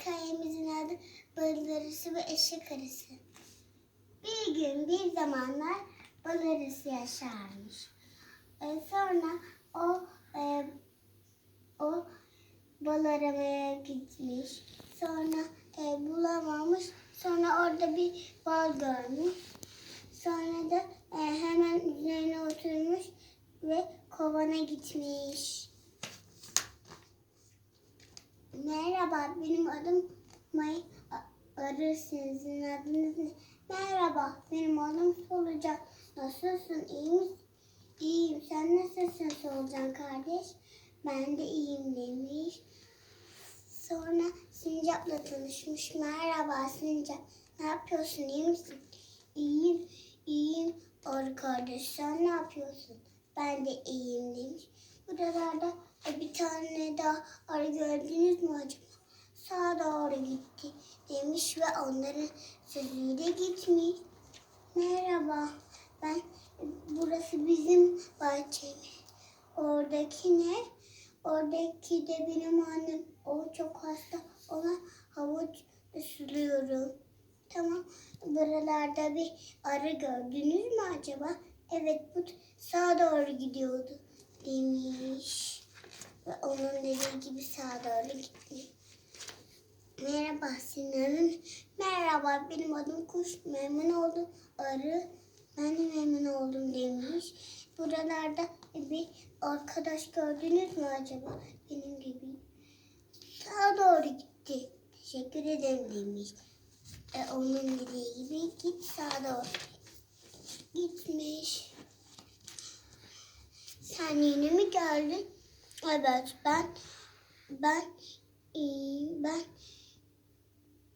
hikayemizin adı Balılarısı ve Eşek Arısı. Bir gün bir zamanlar bal arısı yaşarmış. Ee, sonra o e, o bal aramaya gitmiş. Sonra e, bulamamış. Sonra orada bir bal görmüş. Sonra da e, hemen üzerine oturmuş ve kovana gitmiş. Merhaba, benim adım May. Arı sizin adınız ne? Merhaba, benim adım Solucan. Nasılsın, iyi misin? İyiyim, sen nasılsın Solucan kardeş? Ben de iyiyim demiş. Sonra Sincap'la tanışmış. Merhaba Sincap, ne yapıyorsun, iyi misin? İyiyim, iyiyim arı kardeş. Sen ne yapıyorsun? Ben de iyiyim demiş. Buralarda bir tane daha arı gördünüz mü acaba? Sağa doğru gitti demiş ve onların sözüyle gitmiş. Merhaba, ben burası bizim bahçemiz. Oradaki ne? Oradaki de benim annem. O çok hasta. Ona havuç suluyorum. Tamam. Buralarda bir arı gördünüz mü acaba? Evet bu sağa doğru gidiyordu demiş. Ve onun dediği gibi sağa doğru gitti. Merhaba Sinan'ın. Merhaba benim adım Kuş. Memnun oldum. Arı. Ben de memnun oldum demiş. Buralarda bir arkadaş gördünüz mü acaba? Benim gibi. Sağa doğru gitti. Teşekkür ederim demiş. E, onun dediği gibi git sağa doğru. Gitmiş. Sen yeni mi geldin? Evet ben ben iyi ben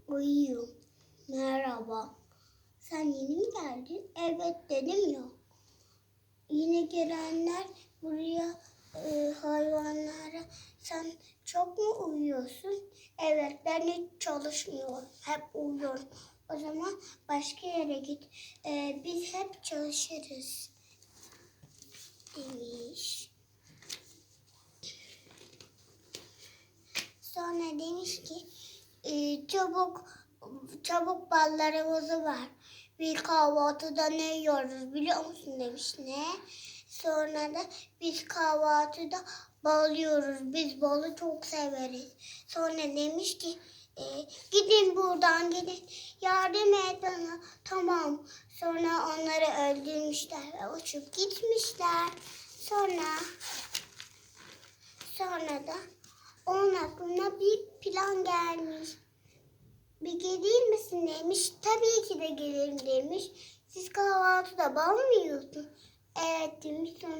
uyuyorum. Merhaba. Sen yeni mi geldin? Evet dedim ya. Yine gelenler buraya e, hayvanlara sen çok mu uyuyorsun? Evet ben hiç çalışmıyorum. Hep uyuyorum. O zaman başka yere git. E, biz hep çalışırız. Demiş. Sonra demiş ki e, çabuk çabuk ballarımızı ver. Bir kahvaltıda ne yiyoruz biliyor musun demiş. Ne? Sonra da biz kahvaltıda bal yiyoruz. Biz balı çok severiz. Sonra demiş ki e, gidin buradan gidin. Yardım et bana. Tamam. Sonra onları öldürmüşler ve uçup gitmişler. Sonra sonra da onun aklına bir plan gelmiş. Bir gelir misin demiş. Tabii ki de gelirim demiş. Siz kahvaltıda bal mı yiyorsun? Evet demiş. Sonra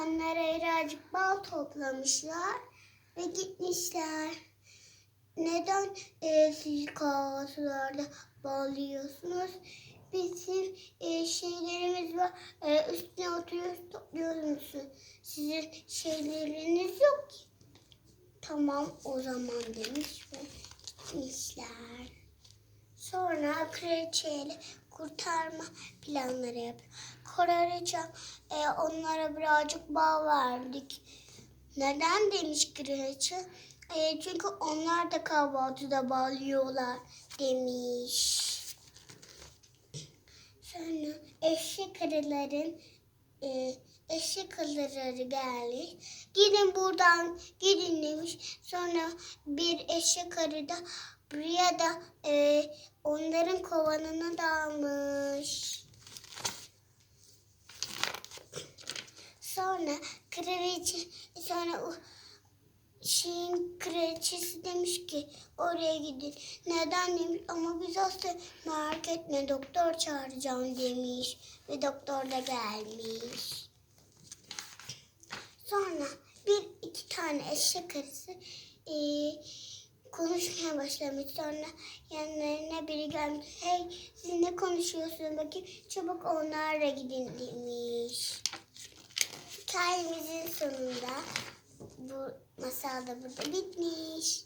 onlara birazcık bal toplamışlar ve gitmişler. Neden e, siz kahvaltılarda bal yiyorsunuz? Bizim e, şeylerimiz var. E, üstüne oturuyoruz topluyoruz? Sizin şeyleriniz yok ki. Tamam o zaman demiş ve gitmişler. Sonra kraliçeyle kurtarma planları yapıyor. Kraliçe e, onlara birazcık bağ verdik. Neden demiş kraliçe? E, çünkü onlar da kahvaltıda bağlıyorlar demiş. Sonra eşek arıların e, eşek arıları gelmiş. Gidin buradan gidin demiş. Sonra bir eşek arı da buraya da e, onların kovanına dalmış. Sonra kraliçe sonra o şeyin kraliçesi demiş ki oraya gidin. Neden demiş ama biz hasta merak etme doktor çağıracağım demiş. Ve doktor da gelmiş. Sonra bir iki tane eşek arısı eee, başlamış. Sonra yanlarına biri gelmiş. Hey siz ne konuşuyorsunuz bakayım. Çabuk onlarla gidin demiş. Hikayemizin sonunda bu masal da burada bitmiş.